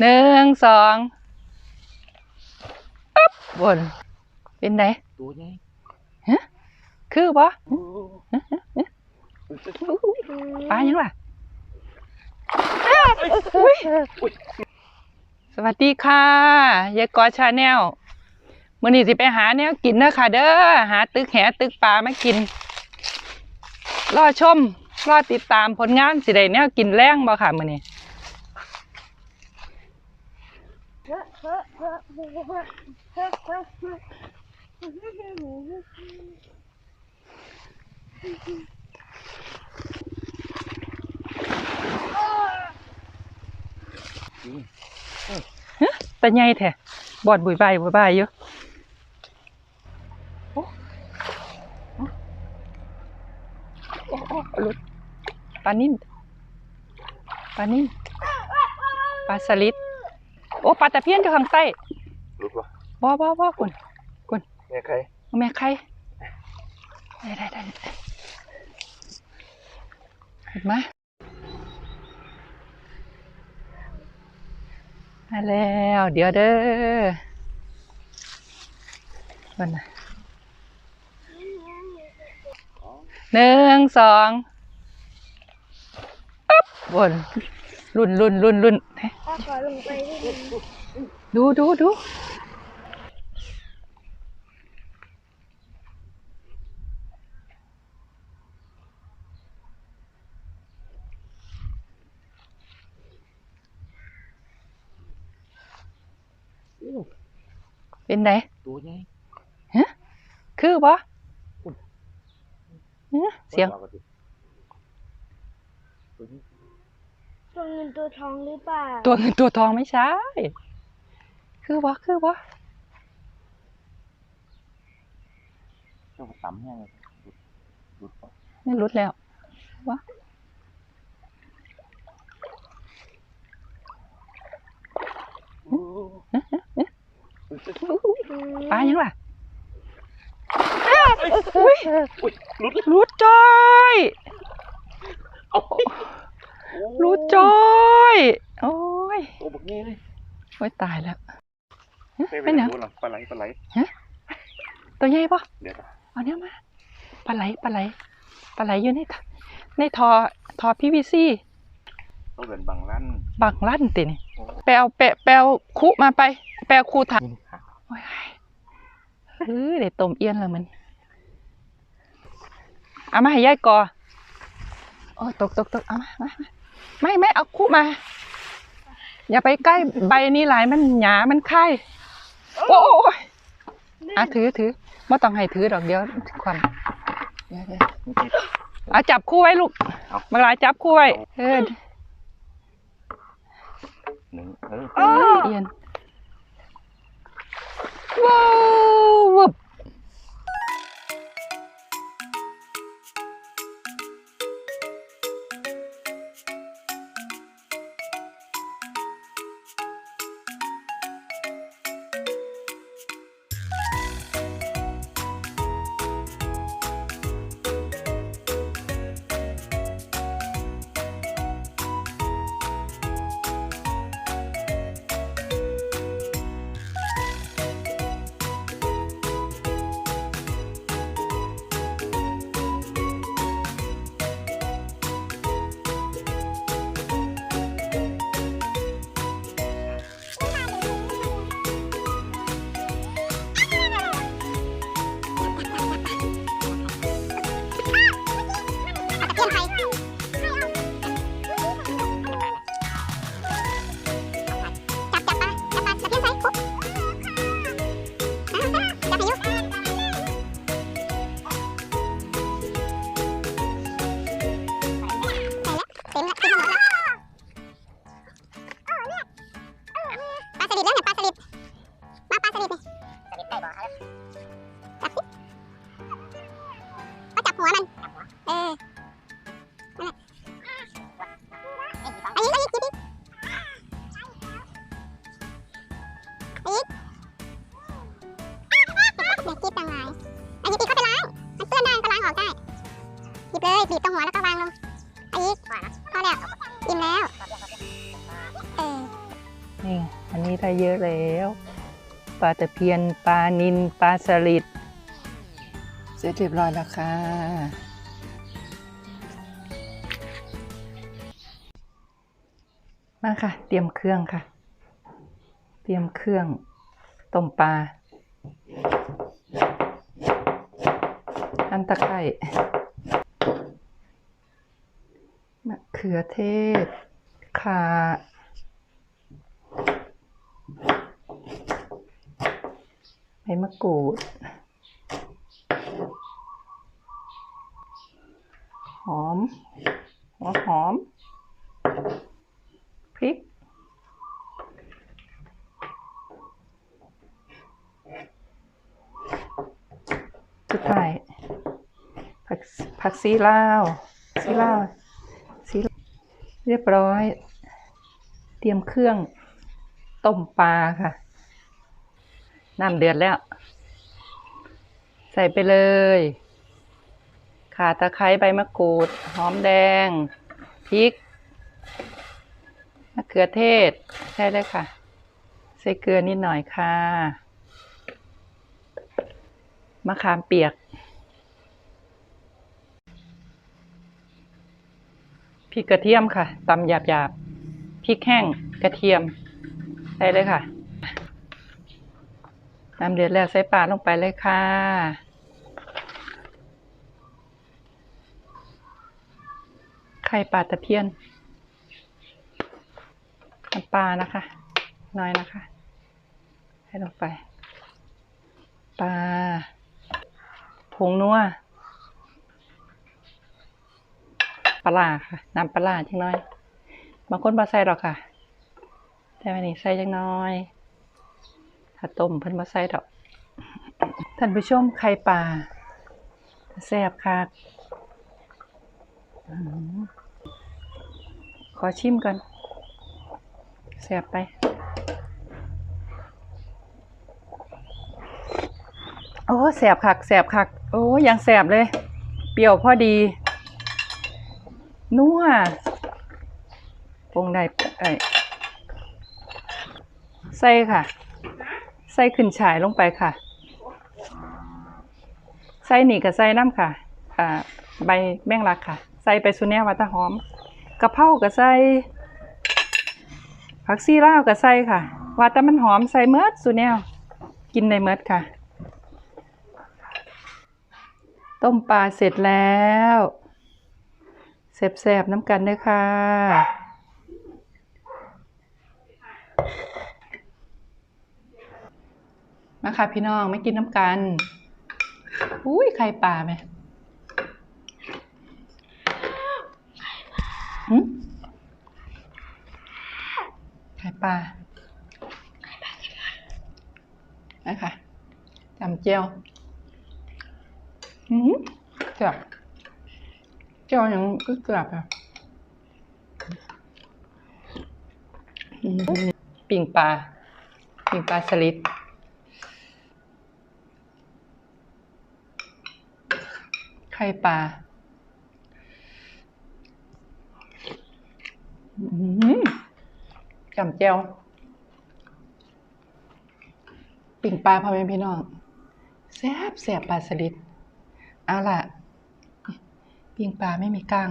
หนึ่งสองอ๊บบน เป็นไงตัวใหญ่คือบ่ปลายังล่ะอ้าวอุ๊ยสวัสดีค่ะยายกอชาแนลมื้อนี้สิไปหาแนวกินเด้อค่ะ เด้อหาตึกแหตึกปลามากิน รอชม รอติดตามผลงานสิได้แนวกินแรงบ่ค่ะมื้อนี้ แต่ใหญ่แท้บอดบุยใบบุยใบอยู่โอ้โอ้โอ้โอ้หลุดปลานิ่มปลานิ่มปลาสลิด โอ้ปลาตะเพียนอยู่ข้างใต้รู้ปะบ่บ่บ่คุณแม่ใครแม่ใครได้ได้ได้เห็นไหมมาแล้ว เดี๋ยวเด้อวันน่ะหนึ่งสองอ๊บบน รุ่นรุ่นรุ่นรุ่นเฮ้ยพ่อขอลงไปได้ไหมดูดูดูเป็นไงตัวใหญ่คือบ่ฮะเสียง ตัวนี้ตัวเงินตัวทองหรือเปล่า ตัวเงินตัวทองไม่ใช่ คือบ่คือบ่เจ้าต่ำแห้งเลยรุดปะไม่รุดแล้ววะปลายังล่ะอ้าวอุ๊ยอุ้ยรุดรุดจอยเอา รุดจอยโอ้ยตัวบักนี้เลยโอ้ยตายแล้วไปเป็นหยังดูหรอปลาไหลปลาไหลตัวใหญ่ปะเดี๋ยวนะเอาเนี้ยมาปลาไหลปลาไหลปลาไหลอยู่ในทในทอทอพีวีซีต้องเดินบังลั่นบังลั่นตินี่ไปเอาแปะแปลคุมาไป แปลคูถังโอ้ยเฮ้ยเดี๋ยวต้มเอี้ยนแล้วมันเอามาให้ยายกอโอ้ยตกตกตกเอามามามา ไม่ไม่เอาคุมา อย่าไปใกล้ใบนี้หลายมันหยามันไข่โอ้ยอะถือถือไม่ต้องให้ถือดอกเดียวความเดี๋ยวเดี๋ยวเอาจับคู่ไว้ลูกมาลายจับคู่ไว้เออหนึ่งเออเอ้ย หัวมันเอ้จีบยังเลยอันนี้ปเข้าไปล้างมันเปื้อนได้ก็ล้างออกได้หยิบเลยบีบตรงหัวแล้วก็วางลงอันนี้พอแล้วอิ่มแล้วเออนี่อันนี้ได้เยอะแล้วปลาตะเพียนปลานินปลาสลิด เสร็จเรียบร้อยแล้วค่ะมาค่ะ เตรียมเครื่องค่ะ เตรียมเครื่องต้มปลาอันตะไคร้มะเขือเทศข่าใบมะกรูด อม หัวหอม พริก สุดท้ายผักผักซีลาวซีลาวซีลเรียบร้อย เตรียมเครื่องต้มปลาค่ะน้ำเดือดแล้ว ใส่ไปเลย ข่าตะไคร้ใบมะกรูด หอมแดง พริก มะเขือเทศ ใช่เลยค่ะ ใส่เกลือนิดหน่อยค่ะ มะขามเปียก พริกกระเทียมค่ะตำหยาบๆ พริกแห้งกระเทียม ใส่เลยค่ะน้ำเดือดแล้วใส่ปลาลงไปเลยค่ะ ไข่ปลาตะเพียนน้ำปลานะคะ น้อยนะคะ ให้ลงไป ปลา ผงนัว ปลาค่ะ น้ำปลาจังน้อย บางคนบ่ใส่หรอกค่ะ แต่วันนี้ใส่จังน้อย ถ้าต้มเพิ่นบ่ใส่ดอก ท่านผู้ชมไข่ปลาแซ่บค่ะ ขอชิมก่อนแสบไป โอ้แสบคักแสบคัก โอ้ยังแสบเลย เปรี้ยวพอดี นัวปรุงได้ไอ้ใส่ค่ะ ใส่ขึ้นฉายลงไปค่ะ ใส่หนีกับใส่น้ำค่ะ อ่า ใบแมงลักค่ะ ใส่ไปสุเนียวัตะหอม กะเพรากับใส่ผักซีลาวก็ใส่ค่ะ ว่าแต่มันหอมใส่เมิดสุแนว กินในเมิดค่ะ ต้มปลาเสร็จแล้วแซ่บๆน้ำกันเด้วยค่ะมาค่ะพี่น้องไม่กินน้ำกัน อุ้ยไข่ปลาไหมหืม ไข่ ปลานะคะจำเจียวอืมเกือบเจียวยังก็เกือบอะอืมปิ่งปลาปิ่งปลาสลิดไข่ปลา อืม จำเจียวปิ่งปลาพ่อแม่พี่น้องแซ่บแซ่บปลาสลิดเอาล่ะ ปิ่งปลาไม่มีก้าง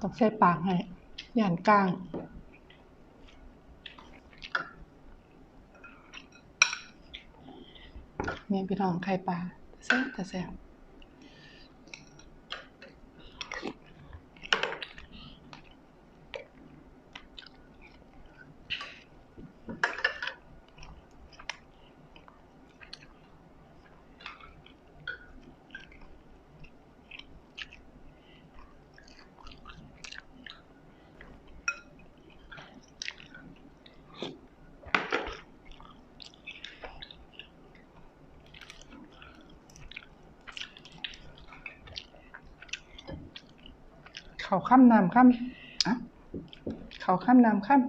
ต้องใช้ปากให้ย่านก้างนี่พี่น้องไข่ปลา แซ่บ เขาข้ามน้ำข้ามเขาข้ามน้ำข้าม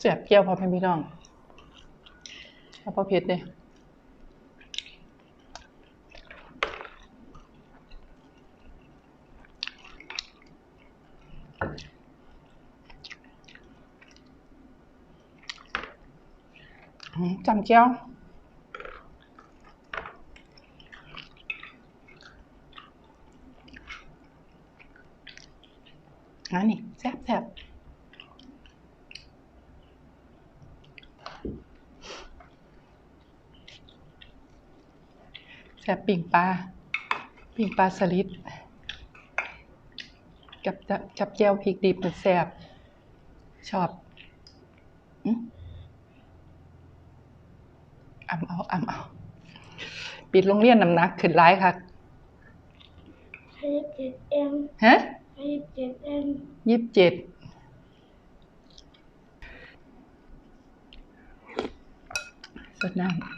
แสบเกี่ยวพอเพียงพี่น้องพอเผ็ดเนี่ย จำเจียวอันนี้แซ่บแซ่บแซ่บปิ่งปลา ปิ่งปลาสลิด กับจับเจียวพริกดิบแซ่บชอบอืมอ่ำ เอาอ่ำเอาปิดโรงเรียนน้ำหนักขึ้นร้ายค่ะห้าสิบเจ็ดเอ็มฮะห้าสิบเจ็ดเอ็มยี่สิบเจ็ดสดน้ำอะ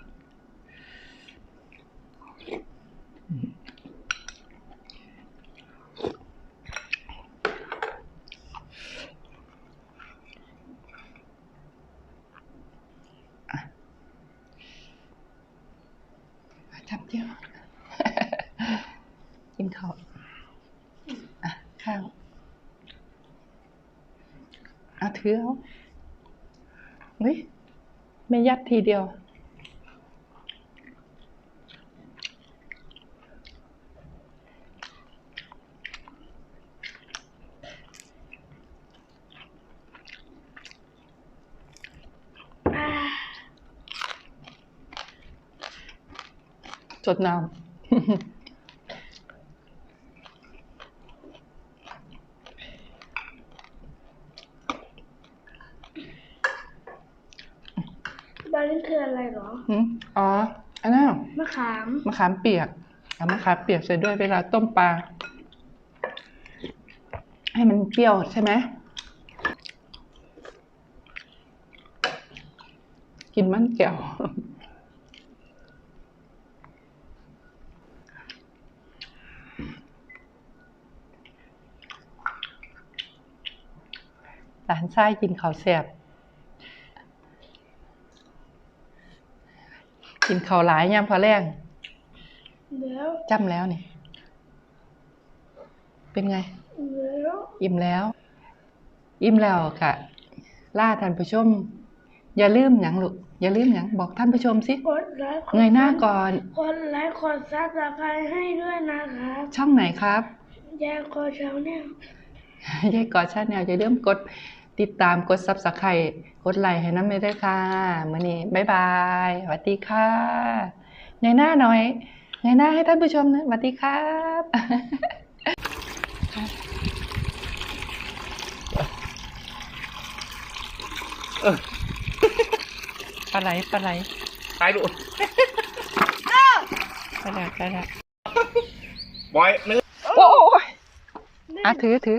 จับเดียว กินข้าวอะข้าวเอาถือเอาเฮ้ยไม่ยัดทีเดียว อ่า จดน้ำบอลนี่คืออะไรเหรอหืมอ๋อ อันนั้นมะขาม มะขามเปียกเอามะขามเปียกใส่ด้วยเวลาต้มปลา ให้มันเปรี้ยวใช่ไหม กินมันแก้ว หลานไส้กินข้าวแซ่บกินข้าวหลายยามพอแรงเดี๋ยวจำแล้วนี่ เป็นไงเดี๋ยวอิ่มแล้ว อิ่มแล้วค่ะ ล่าท่านผู้ชม อย่าลืมหยังลูกอย่าลืมหยังบอกท่านผู้ชมสิกดไลค์เงยหน้าก่อน กดไลค์กดซับสไครต์ให้ด้วยนะครับช่องไหนครับ แยกคอเช้าเนี่ยยายกอดชาแนลอย่าลืมกด ติดตามกดซับสไครต์กดไลค์ให้น้ำเลยด้วยค่ะมื่อนี้บ๊ายบายสวัสดีค่ะเงยหน้าหน่อยเงยหน้าให้ท่านผู้ชมนะสวัสดีครับปลาไหลปลาไหลตายลูกปลาไหลปลาไหลบอยนึกโอ้ยอะถือถือ